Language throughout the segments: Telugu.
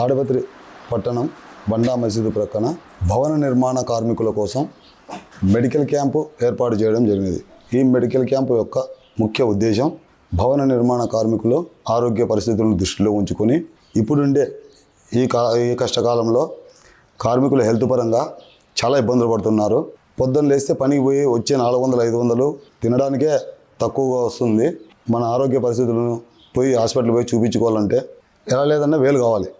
తాడిపత్రి పట్టణం బండా మసీదు ప్రక్కన భవన నిర్మాణ కార్మికుల కోసం మెడికల్ క్యాంపు ఏర్పాటు చేయడం జరిగింది. ఈ మెడికల్ క్యాంపు యొక్క ముఖ్య ఉద్దేశం భవన నిర్మాణ కార్మికులు ఆరోగ్య పరిస్థితులను దృష్టిలో ఉంచుకొని ఇప్పుడుండే ఈ కా ఈ కష్టకాలంలో కార్మికులు హెల్త్ పరంగా చాలా ఇబ్బందులు పడుతున్నారు. పొద్దున్న లేస్తే పనికి పోయి వచ్చే నాలుగు వందలు ఐదు వందలు తినడానికే తక్కువగా వస్తుంది. మన ఆరోగ్య పరిస్థితులను పోయి హాస్పిటల్ పోయి చూపించుకోవాలంటే ఎలా లేదన్నా వేలు కావాలి.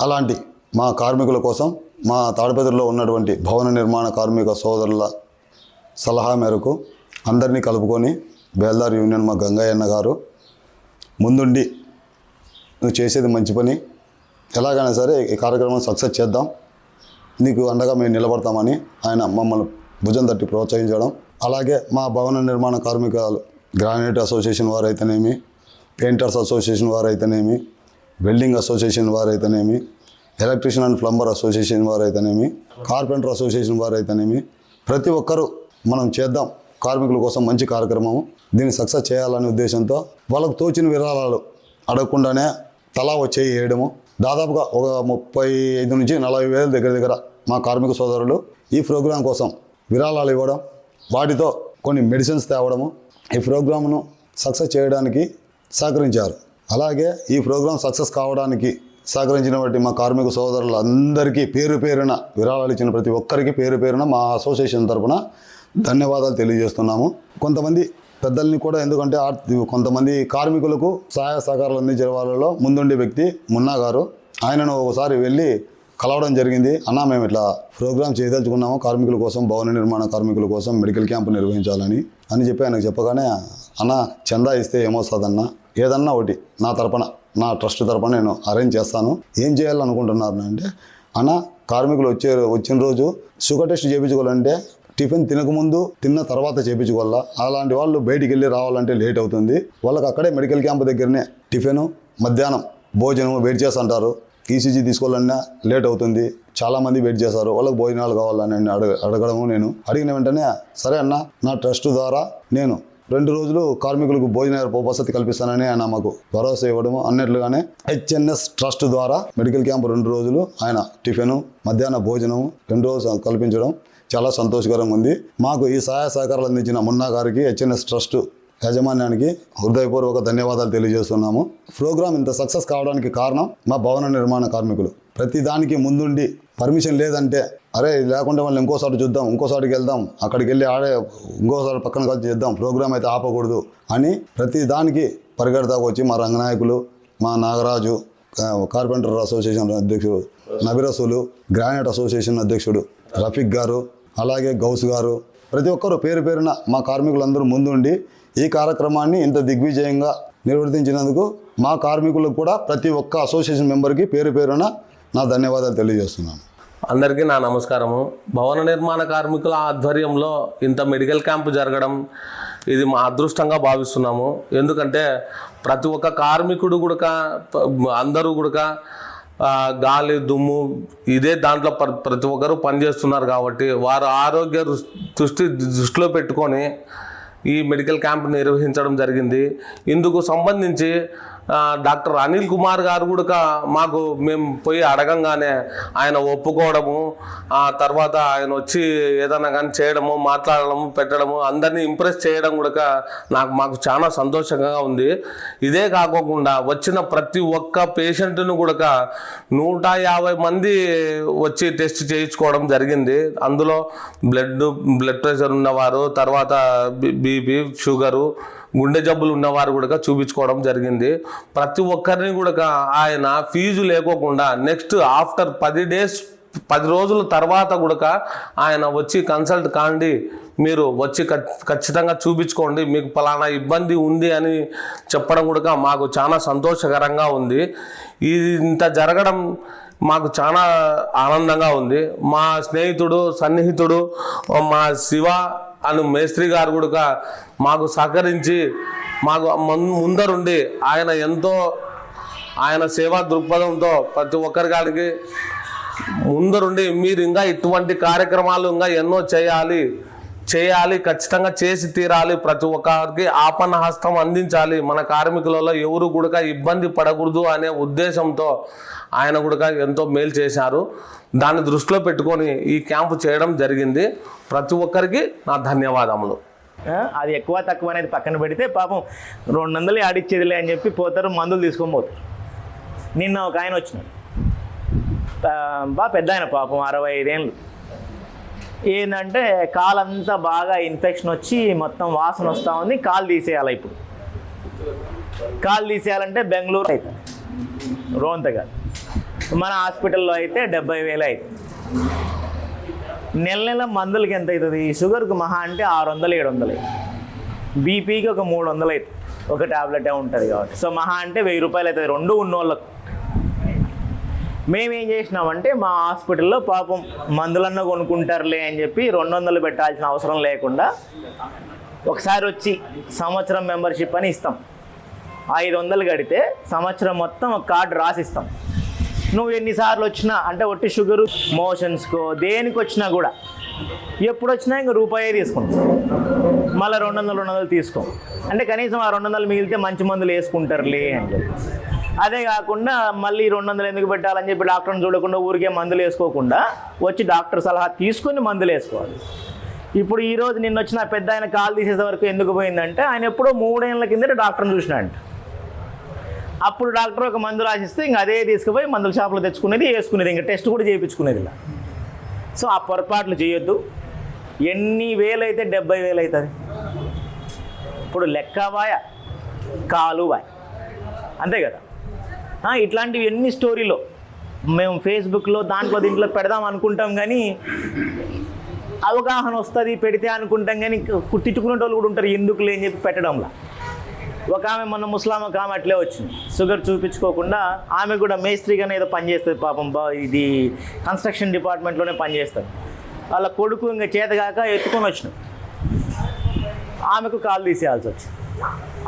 అలాంటి మా కార్మికుల కోసం మా తాడిపత్రిలో ఉన్నటువంటి భవన నిర్మాణ కార్మిక సోదరుల సలహా మేరకు అందరినీ కలుపుకొని బేల్దార్ యూనియన్ మా గంగయ్యన్న గారు ముందుండి నువ్వు చేసేది మంచి పని. ఎలాగైనా సరే ఈ కార్యక్రమం సక్సెస్ చేద్దాం. నీకు అండగా మేము నిలబడతామని ఆయన మమ్మల్ని భుజం తట్టి ప్రోత్సహించడం. అలాగే మా భవన నిర్మాణ కార్మికులు గ్రానైట్ అసోసియేషన్ వారు అయితేనేమి పెయింటర్స్ అసోసియేషన్ వారు అయితేనేమి వెల్డింగ్ అసోసియేషన్ వారు అయితేనేమి ఎలక్ట్రీషియన్ అండ్ ప్లంబర్ అసోసియేషన్ వారు అయితేనేమి కార్పెంటర్ అసోసియేషన్ వారు అయితేనేమి ప్రతి ఒక్కరూ మనం చేద్దాం కార్మికుల కోసం మంచి కార్యక్రమం దీన్ని సక్సెస్ చేయాలనే ఉద్దేశంతో వాళ్ళకు తోచిన విరాళాలు అడగకుండానే తలా వచ్చేయి వేయడము దాదాపుగా ఒక ముప్పై ఐదు నుంచి నలభై వేల దగ్గర దగ్గర మా కార్మిక సోదరులు ఈ ప్రోగ్రాం కోసం విరాళాలు ఇవ్వడం వాటితో కొన్ని మెడిసిన్స్ తేవడము ఈ ప్రోగ్రామ్ను సక్సెస్ చేయడానికి సహకరించారు. అలాగే ఈ ప్రోగ్రాం సక్సెస్ కావడానికి సహకరించినటువంటి మా కార్మిక సోదరులందరికీ పేరు పేరున విరాళాలు ఇచ్చిన ప్రతి ఒక్కరికి పేరు పేరున మా అసోసియేషన్ తరఫున ధన్యవాదాలు తెలియజేస్తున్నాము. కొంతమంది పెద్దల్ని కూడా ఎందుకంటే కొంతమంది కార్మికులకు సహాయ సహకారాలు అందించే వాళ్ళలో ముందుండే వ్యక్తి మున్నా గారు ఆయనను ఒకసారి వెళ్ళి కలవడం జరిగింది. అన్న మేము ఇట్లా ప్రోగ్రామ్ చేయదలుచుకున్నాము. కార్మికుల కోసం భవన నిర్మాణ కార్మికుల కోసం మెడికల్ క్యాంపు నిర్వహించాలని అని చెప్పి ఆయనకు చెప్పగానే అన్న చందా ఇస్తే ఏమొస్తుందన్న? ఏదన్నా ఒకటి నా తరపున నా ట్రస్ట్ తరపున నేను అరేంజ్ చేస్తాను. ఏం చేయాలనుకుంటున్నారు? అంటే అన్న కార్మికులు వచ్చే వచ్చిన రోజు షుగర్ టెస్ట్ చేయించుకోవాలంటే టిఫిన్ తినకముందు తిన్న తర్వాత చేయించుకోవాలా? అలాంటి వాళ్ళు బయటికి వెళ్ళి రావాలంటే లేట్ అవుతుంది. వాళ్ళకి అక్కడే మెడికల్ క్యాంప్ దగ్గరనే టిఫిన్ మధ్యాహ్నం భోజనం వెయిట్ చేస్తుంటారు ఈసీజీ తీసుకోవాలన్నా లేట్ అవుతుంది. చాలామంది వెయిట్ చేశారు. వాళ్ళకి భోజనాలు కావాలని అడగ అడగడము నేను. అడిగిన వెంటనే సరే అన్న నా ట్రస్ట్ ద్వారా నేను రెండు రోజులు కార్మికులకు భోజన వసతి కల్పిస్తానని ఆయన మాకు భరోసా ఇవ్వడము అన్నట్లుగానే హెచ్ఎన్ఎస్ ట్రస్ట్ ద్వారా మెడికల్ క్యాంప్ రెండు రోజులు ఆయన టిఫిన్ మధ్యాహ్న భోజనం రెండు రోజులు కల్పించడం చాలా సంతోషకరంగా ఉంది. మాకు ఈ సహాయ సహకారాలు అందించిన మున్నా గారికి హెచ్ఎన్ఎస్ ట్రస్ట్ యాజమాన్యానికి హృదయపూర్వక ధన్యవాదాలు తెలియజేస్తున్నాము. ప్రోగ్రాం ఇంత సక్సెస్ కావడానికి కారణం మా భవన నిర్మాణ కార్మికులు. ప్రతి దానికి ముందుండి పర్మిషన్ లేదంటే అరే లేకుండా వాళ్ళు ఇంకోసారి చూద్దాం ఇంకోసారికి వెళ్దాం అక్కడికి వెళ్ళి ఆడే ఇంకోసారి పక్కన కలిసి చేద్దాం ప్రోగ్రామ్ అయితే ఆపకూడదు అని ప్రతి దానికి పరిగెడతాకు వచ్చి మా రంగనాయకులు మా నాగరాజు కార్పెంటర్ అసోసియేషన్ అధ్యక్షుడు నబిరసులు గ్రానైట్ అసోసియేషన్ అధ్యక్షుడు రఫీక్ గారు అలాగే గౌస్ గారు ప్రతి ఒక్కరు పేరు పేరున మా కార్మికులందరూ ముందుండి ఈ కార్యక్రమాన్ని ఇంత దిగ్విజయంగా నిర్వర్తించినందుకు మా కార్మికులకు కూడా ప్రతి ఒక్క అసోసియేషన్ మెంబర్కి పేరు పేరున నా ధన్యవాదాలు తెలియజేస్తున్నాను. అందరికీ నా నమస్కారము. భవన నిర్మాణ కార్మికుల ఆధ్వర్యంలో ఇంత మెడికల్ క్యాంపు జరగడం ఇది మా అదృష్టంగా భావిస్తున్నాము. ఎందుకంటే ప్రతి ఒక్క కార్మికుడు కూడా అందరూ కూడా గాలి దుమ్ము ఇదే దాంట్లో ప్ర- ప్రతి ఒక్కరూ పనిచేస్తున్నారు కాబట్టి వారు ఆరోగ్య దృష్టి దృష్టిలో పెట్టుకొని ఈ మెడికల్ క్యాంప్ నిర్వహించడం జరిగింది. ఇందుకు సంబంధించి డాక్టర్ అనిల్ కుమార్ గారు కూడా మాకు మేము పోయి అడగంగానే ఆయన ఒప్పుకోవడము ఆ తర్వాత ఆయన వచ్చి ఏదైనా కానీ చేయడము మాట్లాడడము పెట్టడము అందరినీ ఇంప్రెస్ చేయడం కూడా నాకు మాకు చాలా సంతోషంగా ఉంది. ఇదే కాకోకుండా వచ్చిన ప్రతి ఒక్క పేషెంట్ను కూడా నూట యాభై మంది వచ్చి టెస్ట్ చేయించుకోవడం జరిగింది. అందులో బ్లడ్ బ్లడ్ ప్రెషర్ ఉన్నవారు తర్వాత బీపీ షుగరు గుండె జబ్బులు ఉన్నవారు కూడా చూపించుకోవడం జరిగింది. ప్రతి ఒక్కరిని కూడా ఆయన ఫీజు లేకోకుండా నెక్స్ట్ ఆఫ్టర్ పది డేస్ పది రోజుల తర్వాత కూడా ఆయన వచ్చి కన్సల్ట్ కాండి మీరు వచ్చి ఖచ్చితంగా చూపించుకోండి మీకు ఫలానా ఇబ్బంది ఉంది అని చెప్పడం కూడా మాకు చాలా సంతోషకరంగా ఉంది. ఇది ఇంత జరగడం మాకు చాలా ఆనందంగా ఉంది. మా స్నేహితుడు సన్నిహితుడు మా శివ అను మేస్త్రి గారు కూడా మాకు సహకరించి మాకు ముందరుండి ఆయన ఎంతో ఆయన సేవా దృక్పథంతో ప్రతి ఒక్కరి గారికి ముందరుండి మీరు ఇంకా ఇటువంటి కార్యక్రమాలు ఇంకా ఎన్నో చేయాలి. చేయాలి ఖచ్చితంగా చేసి తీరాలి. ప్రతి ఒక్కరికి ఆపన్న హస్తం అందించాలి. మన కార్మికులలో ఎవరు కూడా ఇబ్బంది పడకూడదు అనే ఉద్దేశంతో ఆయన కూడా ఎంతో మేలు చేశారు. దాన్ని దృష్టిలో పెట్టుకొని ఈ క్యాంపు చేయడం జరిగింది. ప్రతి ఒక్కరికి నా ధన్యవాదములు. అది ఎక్కువ తక్కువ అనేది పక్కన పెడితే పాపం రెండు వందలు ఆడిచ్చేదిలే అని చెప్పి పోతారు మందులు తీసుకొని పోతారు. నిన్న ఒక ఆయన వచ్చినాడు. బా పెద్ద ఆయన పాపం అరవై ఐదేళ్ళు. ఏంటంటే కాలంతా బాగా ఇన్ఫెక్షన్ వచ్చి మొత్తం వాసన వస్తూ ఉంది. కాలు తీసేయాలి ఇప్పుడు. కాలు తీసేయాలంటే బెంగళూరు అవుతుంది రోంత కాదు. మన హాస్పిటల్లో అయితే డెబ్బై వేలు అవుతుంది నెల నెల మందులకి ఎంత అవుతుంది? షుగర్కి మహా అంటే ఆరు వందలు ఏడు వందలు బీపీకి ఒక మూడు వందలు అవుతుంది ఒక ట్యాబ్లెటే ఉంటుంది కాబట్టి. సో మహా అంటే వెయ్యి రూపాయలు అవుతుంది. రెండు ఉన్న వాళ్ళకు మేమేం చేసినామంటే మా హాస్పిటల్లో పాపం మందులన్నా కొనుక్కుంటారులే అని చెప్పి రెండు వందలు పెట్టాల్సిన అవసరం లేకుండా ఒకసారి వచ్చి సంవత్సరం మెంబర్షిప్ అని ఇస్తాం. ఐదు వందలు కడితే సంవత్సరం మొత్తం ఒక కార్డు రాసిస్తాం. నువ్వు ఎన్నిసార్లు వచ్చినా అంటే ఒట్టి షుగరు మోషన్స్కో దేనికి వచ్చినా కూడా ఎప్పుడు వచ్చినా ఇంక రూపాయే తీసుకుంటాం. మళ్ళీ రెండు వందలు రెండు వందలు తీసుకో. అంటే కనీసం ఆ రెండు వందలు మిగిలితే మంచి మందులు వేసుకుంటారులే అని చెప్పి. అదే కాకుండా మళ్ళీ రెండు వందలు ఎందుకు పెట్టాలని చెప్పి డాక్టర్ని చూడకుండా ఊరికే మందులు వేసుకోకుండా వచ్చి డాక్టర్ సలహా తీసుకొని మందులు వేసుకోవాలి. ఇప్పుడు ఈరోజు నిన్న వచ్చిన పెద్ద ఆయన కాలు తీసేసే వరకు ఎందుకు పోయిందంటే ఆయన ఎప్పుడో మూడేళ్ళ కిందట డాక్టర్ని చూసినాడంట. అప్పుడు డాక్టర్ ఒక మందు రాసిస్తే ఇంకా అదే తీసుకుపోయి మందుల షాపులో తెచ్చుకునేది వేసుకునేది ఇంకా టెస్ట్ కూడా చేయించుకునేది ఇలా. సో ఆ పొరపాట్లు చేయొద్దు. ఎన్ని వేలు అయితే డెబ్బై వేలు అవుతుంది ఇప్పుడు లెక్క కాలువాయ అంతే కదా. ఇట్లాంటివి ఎన్ని స్టోరీలో? మేము ఫేస్బుక్లో దాంట్లో దీంట్లో పెడదాం అనుకుంటాం కానీ అవగాహన వస్తుంది పెడితే అనుకుంటాం కానీ తిట్టుకునే వాళ్ళు కూడా ఉంటారు. ఎందుకు లేని చెప్పి పెట్టడంలా. ఒక ఆమె మొన్న ముస్లాం ఒక ఆమె అట్లే వచ్చింది. షుగర్ చూపించుకోకుండా ఆమె కూడా మేస్త్రిగానే ఏదో పనిచేస్తుంది పాపం. బా ఇది కన్స్ట్రక్షన్ డిపార్ట్మెంట్లోనే పనిచేస్తుంది వాళ్ళ కొడుకు ఇంకా చేతగాక ఎత్తుకొని వచ్చిన. ఆమెకు కాల్ తీసేయాల్సి వచ్చింది.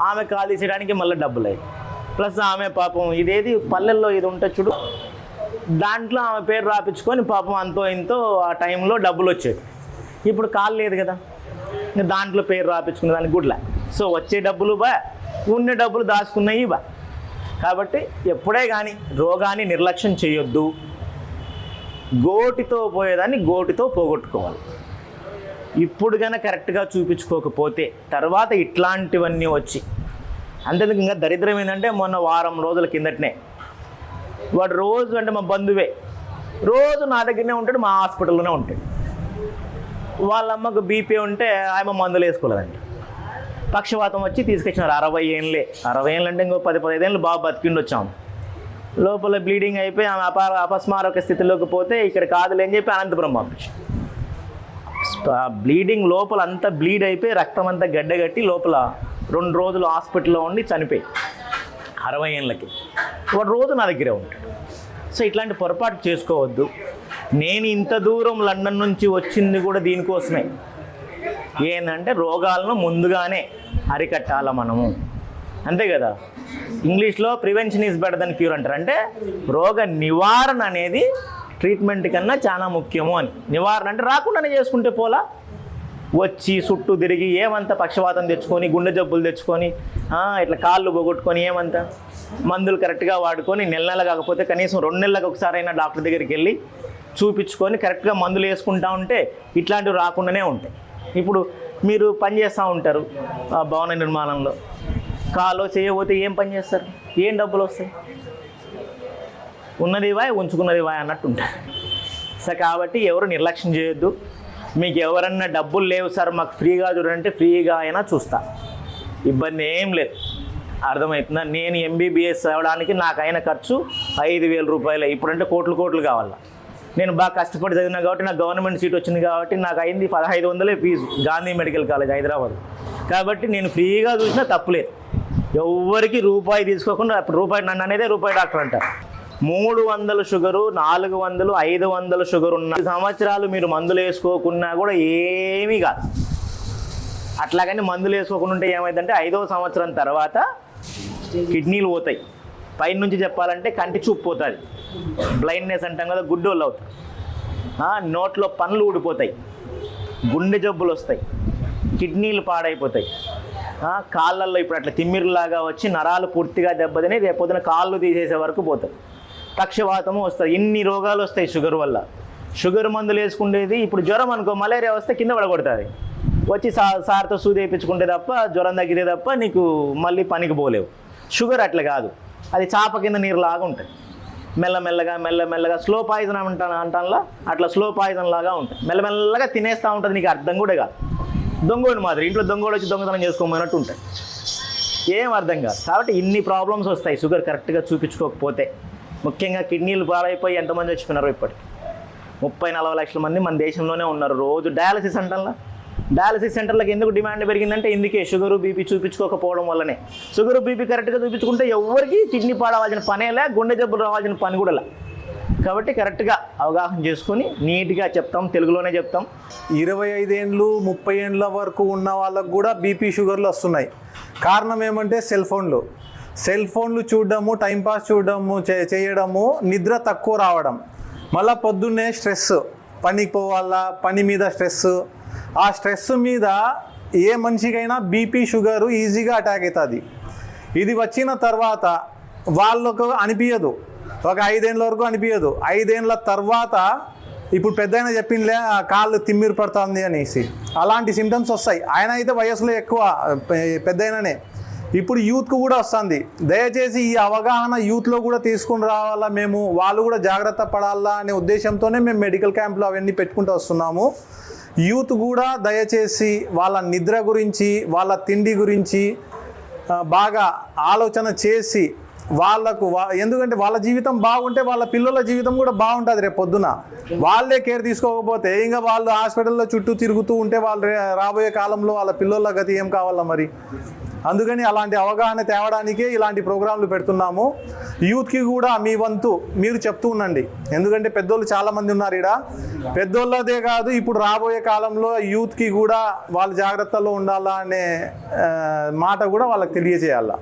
ఆమె కాల్ తీసేయడానికి మళ్ళీ డబ్బులు అయ్యాయి. ప్లస్ ఆమె పాపం ఇదేది? పల్లెల్లో ఇది ఉంటుంది చూడు. దాంట్లో ఆమె పేరు రాపించుకొని పాపం అంతో ఇంతో ఆ టైంలో డబ్బులు వచ్చేది ఇప్పుడు కాలు లేదు కదా. దాంట్లో పేరు రాపించుకునే దానికి గుడ్ల సో వచ్చే డబ్బులు బా ఉన్న డబ్బులు దాచుకున్నవి బా. కాబట్టి ఎప్పుడే కానీ రోగాన్ని నిర్లక్ష్యం చేయొద్దు. గోటితో పోయేదాన్ని గోటితో పోగొట్టుకోవాలి. ఇప్పుడు కనుక కరెక్ట్గా చూపించుకోకపోతే తర్వాత ఇట్లాంటివన్నీ వచ్చి అంతేందుకు ఇంకా దరిద్రం ఏంటంటే మొన్న వారం రోజుల కిందటనే. వాడు రోజు అంటే మా బంధువే. రోజు నా దగ్గరనే ఉంటాడు మా హాస్పిటల్లోనే ఉంటాడు. వాళ్ళ అమ్మకు బీపీ ఉంటే ఆమె మందులు వేసుకోలేదండి పక్షవాతం వచ్చి తీసుకొచ్చినారు అరవై ఏళ్ళే. అరవై ఏళ్ళు అంటే ఇంకో పది పదిహేను ఏళ్ళు బాగా బతికిండి వచ్చాము లోపల బ్లీడింగ్ అయిపోయి ఆమె అప అపస్మారక స్థితిలోకి పోతే ఇక్కడ కాదులే అని చెప్పి అనంతపురం పంపించాం బ్లీడింగ్ లోపల అంతా బ్లీడ్ అయిపోయి రక్తం అంతా గడ్డగట్టి లోపల రెండు రోజులు హాస్పిటల్లో ఉండి చనిపోయి అరవై ఏళ్ళకి. వాడు రోజు నా దగ్గరే ఉంటాడు. సో ఇట్లాంటి పొరపాటు చేసుకోవద్దు. నేను ఇంత దూరం లండన్ నుంచి వచ్చింది కూడా దీనికోసమే. ఏంటంటే రోగాలను ముందుగానే అరికట్టాల మనము. అంతే కదా? ఇంగ్లీష్లో prevention is better than cure అంటారు. అంటే రోగ నివారణ అనేది ట్రీట్మెంట్ కన్నా చాలా ముఖ్యము అని. నివారణ అంటే రాకుండానే చేసుకుంటే పోలా? వచ్చి చుట్టూ తిరిగి ఏమంత పక్షవాతం తెచ్చుకొని గుండె జబ్బులు తెచ్చుకొని ఇట్లా కాళ్ళు పోగొట్టుకొని ఏమంత మందులు కరెక్ట్గా వాడుకొని నెల నెల కాకపోతే కనీసం రెండు నెలలకు ఒకసారైనా డాక్టర్ దగ్గరికి వెళ్ళి చూపించుకొని కరెక్ట్గా మందులు వేసుకుంటా ఉంటే ఇట్లాంటివి రాకుండానే ఉంటాయి. ఇప్పుడు మీరు పని చేస్తూ ఉంటారు ఆ భవన నిర్మాణంలో. కాలో చేయబోతే ఏం పని చేస్తారు? ఏం డబ్బులు వస్తాయి? ఉన్నది వాయ్ ఉంచుకున్నది వాయ్ అన్నట్టు ఉంటారు. సో కాబట్టి ఎవరు నిర్లక్ష్యం చేయొద్దు. మీకు ఎవరన్నా డబ్బులు లేవు సార్ మాకు ఫ్రీగా చూడంటే ఫ్రీగా అయినా చూస్తా. ఇబ్బంది ఏం లేదు. అర్థమవుతుందా నేను ఎంబీబీఎస్ అవ్వడానికి నాకు అయిన ఖర్చు ఐదు వేల రూపాయలు. ఇప్పుడంటే కోట్లు కోట్లు కావాలా? నేను బాగా కష్టపడి చదివినా కాబట్టి నాకు గవర్నమెంట్ సీట్ వచ్చింది కాబట్టి నాకు అయింది పదహైదు వందలే fee Gandhi medical college Hyderabad. కాబట్టి నేను ఫ్రీగా చూసినా తప్పులేదు ఎవ్వరికి రూపాయి తీసుకోకుండా అప్పుడు రూపాయి నన్ను అనేదే రూపాయి డాక్టర్ అంటారు. మూడు వందల షుగరు నాలుగు వందలు ఐదు వందల షుగర్ ఉన్న సంవత్సరాలు మీరు మందులు వేసుకోకున్నా కూడా ఏమీ కాదు. అట్లాగని మందులు వేసుకోకుండా ఉంటే ఏమైందంటే ఐదవ సంవత్సరం తర్వాత కిడ్నీలు పోతాయి. పైన నుంచి చెప్పాలంటే కంటి చూపు పోతుంది. బ్లైండ్నెస్ అంటాం కదా గుడ్డోళ్ళు అవుతారు. నోట్లో పనులు ఊడిపోతాయి. గుండె జబ్బులు వస్తాయి. కిడ్నీలు పాడైపోతాయి. కాళ్ళల్లో ఇప్పుడు అట్లా తిమ్మిరిలాగా వచ్చి నరాలు పూర్తిగా దెబ్బతిని రేపొద్దున కాళ్ళు తీసేసే వరకు పోతాయి. పక్షవాతము వస్తుంది. ఇన్ని రోగాలు వస్తాయి షుగర్ వల్ల. షుగర్ మందులు వేసుకునేది ఇప్పుడు జ్వరం అనుకో మలేరియా వస్తే కింద పడగొడుతుంది. వచ్చి సా సార్తో సూది వేయించుకుంటే తప్ప జ్వరం తగ్గితే తప్ప నీకు మళ్ళీ పనికి పోలేవు. షుగర్ అట్లా కాదు. అది చాప కింద నీరు లాగా ఉంటుంది. మెల్లమెల్లగా మెల్లమెల్లగా స్లో పాయిజన్ అంటాను అంటానులా? అట్లా స్లో పాయిజన్ లాగా ఉంటుంది. మెల్లమెల్లగా తినేస్తూ ఉంటుంది నీకు అర్థం కూడా కాదు. దొంగోడు మాదిరి ఇంట్లో దొంగోడు వచ్చి దొంగతనం చేసుకోమన్నట్టు ఉంటాయి ఏం అర్థం కాదు. కాబట్టి ఇన్ని ప్రాబ్లమ్స్ వస్తాయి. షుగర్ కరెక్ట్గా చూపించుకోకపోతే. ముఖ్యంగా కిడ్నీలు పాడైపోయి ఎంతమంది చచ్చిపోయినారో ఇప్పటికి? ముప్పై నలభై లక్షల మంది మన దేశంలోనే ఉన్నారు రోజు. డయాలసిస్ సెంటర్లో? డయాలసిస్ సెంటర్లకు ఎందుకు డిమాండ్ పెరిగిందంటే ఇందుకే షుగర్ బీపీ చూపించుకోకపోవడం వల్లనే. షుగర్ బీపీ కరెక్ట్గా చూపించుకుంటే ఎవరికి కిడ్నీ పాడవలసిన పనేలా గుండె జబ్బులు రావాల్సిన పని కూడా కాబట్టి కరెక్ట్గా అవగాహన చేసుకొని నీట్గా చెప్తాం తెలుగులోనే చెప్తాం. ఇరవై ఐదేండ్లు ముప్పై ఏండ్ల వరకు ఉన్న వాళ్ళకు కూడా బీపీ షుగర్లు వస్తున్నాయి. కారణం ఏమంటే సెల్ ఫోన్లు. సెల్ ఫోన్లు చూడడము టైంపాస్ చూడడము చే- చేయడము నిద్ర తక్కువ రావడం. మళ్ళీ పొద్దున్నే స్ట్రెస్ పనికి పోవాలా పని మీద స్ట్రెస్ ఆ స్ట్రెస్ మీద ఏ మనిషికైనా బీపీ షుగర్ ఈజీగా అటాక్ అవుతుంది ఇది వచ్చిన తర్వాత వాళ్ళకు అనిపించదు ఒక ఐదేళ్ళ వరకు అనిపించదు ఐదేళ్ళ తర్వాత ఇప్పుడు పెద్ద ఆయన చెప్పిందిలే ఆ కాళ్ళు తిమ్మిరి పడుతుంది అనేసి. అలాంటి సిమ్టమ్స్ వస్తాయి. ఆయన అయితే వయసులో ఎక్కువ పెద్ద అయిననే ఇప్పుడు యూత్కు కూడా వస్తుంది. దయచేసి ఈ అవగాహన యూత్లో కూడా తీసుకుని రావాలా మేము? వాళ్ళు కూడా జాగ్రత్త పడాలా అనే ఉద్దేశంతోనే మేము మెడికల్ క్యాంపులు అవన్నీ పెట్టుకుంటూ వస్తున్నాము. యూత్ కూడా దయచేసి వాళ్ళ నిద్ర గురించి వాళ్ళ తిండి గురించి బాగా ఆలోచన చేసి వాళ్ళకు వా- ఎందుకంటే వాళ్ళ జీవితం బాగుంటే వాళ్ళ పిల్లల జీవితం కూడా బాగుంటుంది రేపు పొద్దున. వాళ్ళే కేర్ తీసుకోకపోతే ఇంకా వాళ్ళు హాస్పిటల్లో చుట్టూ తిరుగుతూ ఉంటే వాళ్ళు రాబోయే కాలంలో వాళ్ళ పిల్లల గతి ఏం కావాలా మరి? అందుకని అలాంటి అవగాహన తేవడానికే ఇలాంటి ప్రోగ్రాంలు పెడుతున్నాము. యూత్కి కూడా మీ వంతు మీరు చెప్తూ ఉండండి. ఎందుకంటే పెద్దోళ్ళు చాలామంది ఉన్నారు ఇక్కడ పెద్దోళ్ళదే కాదు ఇప్పుడు రాబోయే కాలంలో యూత్కి కూడా వాళ్ళ జాగ్రత్తలో ఉండాలా అనే మాట కూడా వాళ్ళకి తెలియజేయాలా.